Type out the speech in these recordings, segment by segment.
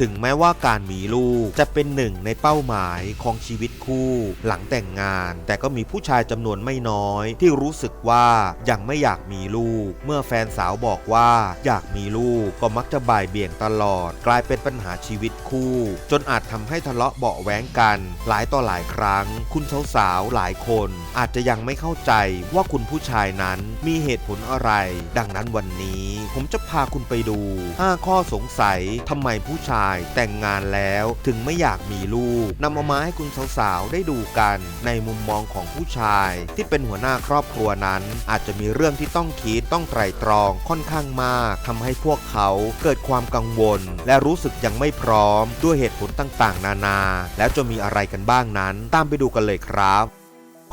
ถึงแม้ว่าการมีลูกจะเป็นหนึ่งในเป้าหมายของชีวิตคู่หลังแต่งงาน แต่ก็มีผู้ชายจำนวนไม่น้อย ที่รู้สึกว่ายังไม่อยากมีลูก เมื่อแฟนสาวบอกว่าอยากมีลูกก็มักจะบ่ายเบี่ยงตลอด กลายเป็นปัญหาชีวิตคู่ จนอาจทำให้ทะเลาะเบาะแวงกัน หลายต่อหลายครั้ง คุณสาวๆหลายคน อาจจะยังไม่เข้าใจว่าคุณผู้ชายนั้นมีเหตุผลอะไร ดังนั้นวันนี้ ผมจะพาคุณไปดู 5 ข้อสงสัยทำไมผู้ชายแต่งงานแล้วถึงไม่อยากมีลูกนำเอามาให้คุณสาวๆ ได้ดูกัน ในมุมมองของผู้ชาย ที่เป็นหัวหน้าครอบครัวนั้น อาจจะมีเรื่องที่ต้องคิดต้องไตร่ตรองค่อนข้างมากทำให้พวกเขาเกิดความกังวล และรู้สึกยังไม่พร้อมด้วยเหตุผลต่างๆ นานา แล้วจะมีอะไรกันบ้างนั้น ตามไปดูกันเลยครับ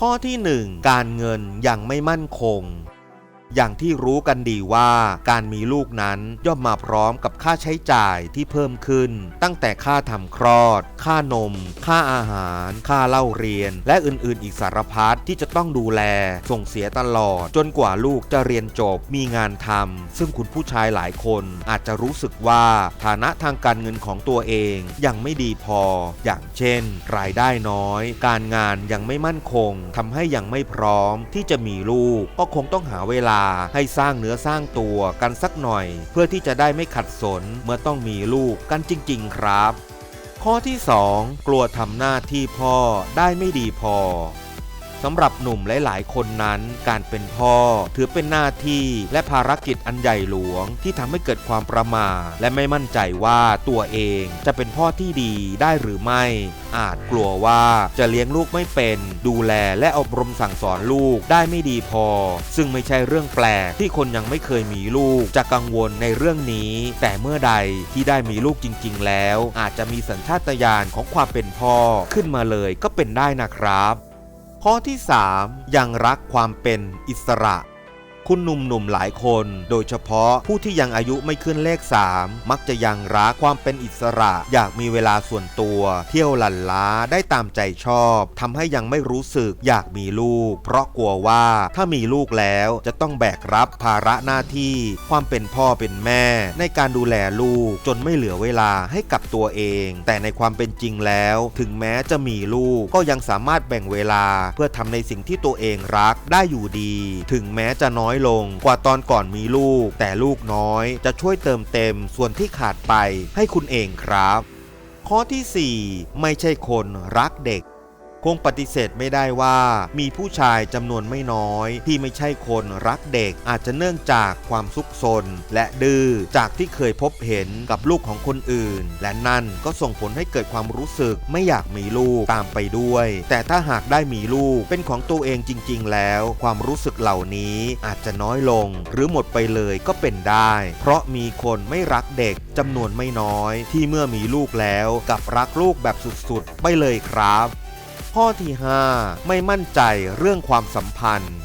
ข้อที่ 1 การเงินยังไม่มั่นคง อย่างที่รู้กันดีว่าการมีลูกนั้นย่อมมาพร้อมกับค่าใช้จ่ายที่เพิ่มขึ้น ตั้งแต่ค่าทำคลอด ค่านม ค่าอาหาร ค่าเล่าเรียน และอื่นๆ อีกสารพัดที่จะต้องดูแล ส่งเสียตลอด จนกว่าลูกจะเรียนจบมีงานทำซึ่งคุณผู้ชายหลายคนอาจจะรู้สึกว่าฐานะทางการเงินของตัวเองยังไม่ดีพอ อย่างเช่น รายได้น้อย การงานยังไม่มั่นคงทำให้ยังไม่พร้อมที่จะมีลูกก็คงต้องหาเวลาให้สร้างเนื้อสร้างตัวกันสักหน่อย เพื่อที่จะได้ไม่ขัดสนเมื่อต้องมีลูกกันจริง ๆ ครับ ข้อที่ 2 กลัวทำหน้าที่พ่อได้ไม่ดีพอ สำหรับหนุ่มหลายๆ คนนั้นการเป็นพ่อ ถือเป็นหน้าที่และภารกิจอันใหญ่หลวง ที่ทำให้เกิดความประมาทและไม่มั่นใจว่าตัวเองจะเป็นพ่อที่ดีได้หรือไม่ อาจกลัวว่าจะเลี้ยงลูกไม่เป็น ดูแลและอบรมสั่งสอนลูกได้ไม่ดีพอ ซึ่งไม่ใช่เรื่องแปลกที่คนยังไม่เคยมีลูกจะกังวลในเรื่องนี้ แต่เมื่อใดที่ได้มีลูกจริง ๆ แล้ว อาจจะมีสัญชาตญาณของความเป็นพ่อขึ้นมาเลยก็เป็นได้นะครับ ข้อที่ 3 ยังรักความเป็นอิสระ คุณหนุ่มๆหลายคน โดยเฉพาะผู้ที่ยังอายุไม่ขึ้นเลข 3 มักจะยังรักความเป็นอิสระ อยากมีเวลาส่วนตัว เที่ยวหลั่นล้าได้ตามใจชอบทำให้ยังไม่รู้สึกอยากมีลูก เพราะกลัวว่าถ้ามีลูกแล้วจะต้องแบกรับภาระหน้าที่ ความเป็นพ่อเป็นแม่ ในการดูแลลูกจนไม่เหลือเวลาให้กับตัวเอง แต่ในความเป็นจริงแล้ว ถึงแม้จะมีลูกก็ยังสามารถแบ่งเวลา เพื่อทำในสิ่งที่ตัวเองรักได้อยู่ดี ถึงแม้จะน้อยอยลงกว่าตอนก่อนมีลูก แต่ลูกน้อยจะช่วยเติมเต็มส่วนที่ขาดไปให้คุณเองครับ ข้อที่ 4 ไม่ใช่คนรักเด็ก คงปฏิเสธไม่ได้ว่ามีผู้ชายจำนวนไม่น้อย ที่ไม่ใช่คนรักเด็กอาจจะเนื่องจากความซุกซนและดื้อจากที่เคยพบเห็นกับลูกของคนอื่น และนั่นก็ส่งผลให้เกิดความรู้สึกไม่อยากมีลูกตามไปด้วย แต่ถ้าหากได้มีลูกเป็นของตัวเองจริง ๆ แล้ว ความรู้สึกเหล่านี้อาจจะน้อยลง หรือหมดไปเลยก็เป็นได้ เพราะมีคนไม่รักเด็กจำนวนไม่น้อย ที่เมื่อมีลูกแล้วกับรักลูกแบบสุดๆ ไปเลยครับ ข้อที่ 5 ไม่มั่นใจเรื่องความสัมพันธ์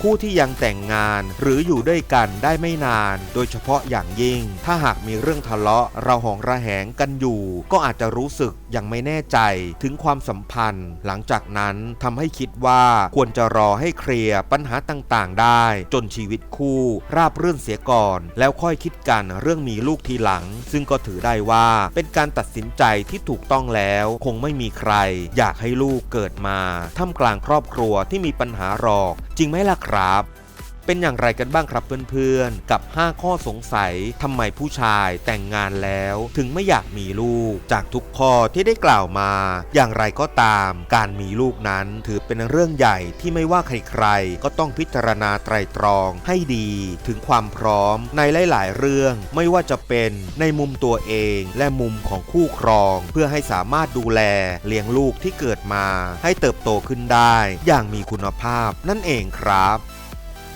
คู่ที่ยังแต่งงานหรืออยู่ด้วยกันได้ไม่นาน โดยเฉพาะอย่างยิ่ง ถ้าหากมีเรื่องทะเลาะเราหองระแหงกันอยู่ ก็อาจจะรู้สึก ยังไม่แน่ใจถึงความสัมพันธ์ หลังจากนั้นทำให้คิดว่าควรจะรอให้เคลียร์ปัญหาต่างๆ ได้ จนชีวิตคู่ ราบรื่นเสียก่อน แล้วค่อยคิดกันเรื่องมีลูกทีหลัง ซึ่งก็ถือได้ว่าเป็นการตัดสินใจที่ถูกต้องแล้ว คงไม่มีใคร อยากให้ลูกเกิดมาท่ามกลางครอบครัวที่มีปัญหาหรอก จริงไหมล่ะครับ เป็นอย่างไรกันบ้างครับเพื่อนๆ กับ 5 ข้อสงสัยทำไมผู้ชายแต่งงานแล้ว ถึงไม่อยากมีลูก จากทุกข้อที่ได้กล่าวมา อย่างไรก็ตาม การมีลูกนั้นถือเป็นเรื่องใหญ่ที่ไม่ว่าใครๆ ก็ต้องพิจารณาไตรตรองให้ดี ถึงความพร้อมในหลาย ๆ เรื่อง ไม่ว่าจะเป็นในมุมตัวเองและมุมของคู่ครอง เพื่อให้สามารถดูแลเลี้ยงลูกที่เกิดมา ให้เติบโตขึ้นได้ อย่างมีคุณภาพนั่นเองครับ